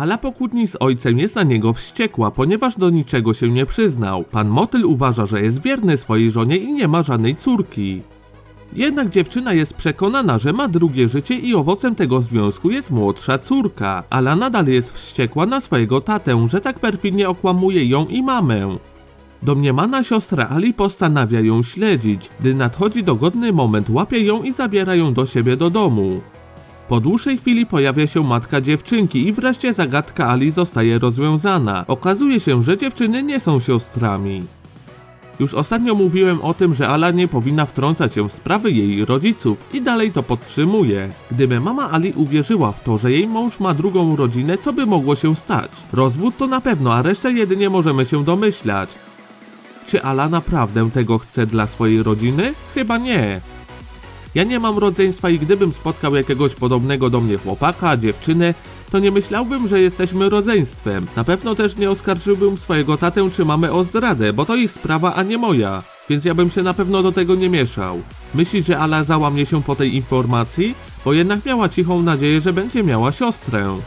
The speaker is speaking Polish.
Ala po kłótni z ojcem jest na niego wściekła, ponieważ do niczego się nie przyznał. Pan Motyl uważa, że jest wierny swojej żonie i nie ma żadnej córki. Jednak dziewczyna jest przekonana, że ma drugie życie i owocem tego związku jest młodsza córka. Ala nadal jest wściekła na swojego tatę, że tak perfidnie okłamuje ją i mamę. Domniemana siostra Ali postanawia ją śledzić. Gdy nadchodzi dogodny moment, łapie ją i zabiera ją do siebie do domu. Po dłuższej chwili pojawia się matka dziewczynki i wreszcie zagadka Ali zostaje rozwiązana. Okazuje się, że dziewczyny nie są siostrami. Już ostatnio mówiłem o tym, że Ala nie powinna wtrącać się w sprawy jej rodziców i dalej to podtrzymuję. Gdyby mama Ali uwierzyła w to, że jej mąż ma drugą rodzinę, co by mogło się stać? Rozwód to na pewno, a resztę jedynie możemy się domyślać. Czy Ala naprawdę tego chce dla swojej rodziny? Chyba nie. Ja nie mam rodzeństwa i gdybym spotkał jakiegoś podobnego do mnie chłopaka, dziewczynę, to nie myślałbym, że jesteśmy rodzeństwem. Na pewno też nie oskarżyłbym swojego tatę czy mamę o zdradę, bo to ich sprawa, a nie moja. Więc ja bym się na pewno do tego nie mieszał. Myślisz, że Ala załamie się po tej informacji? Bo jednak miała cichą nadzieję, że będzie miała siostrę.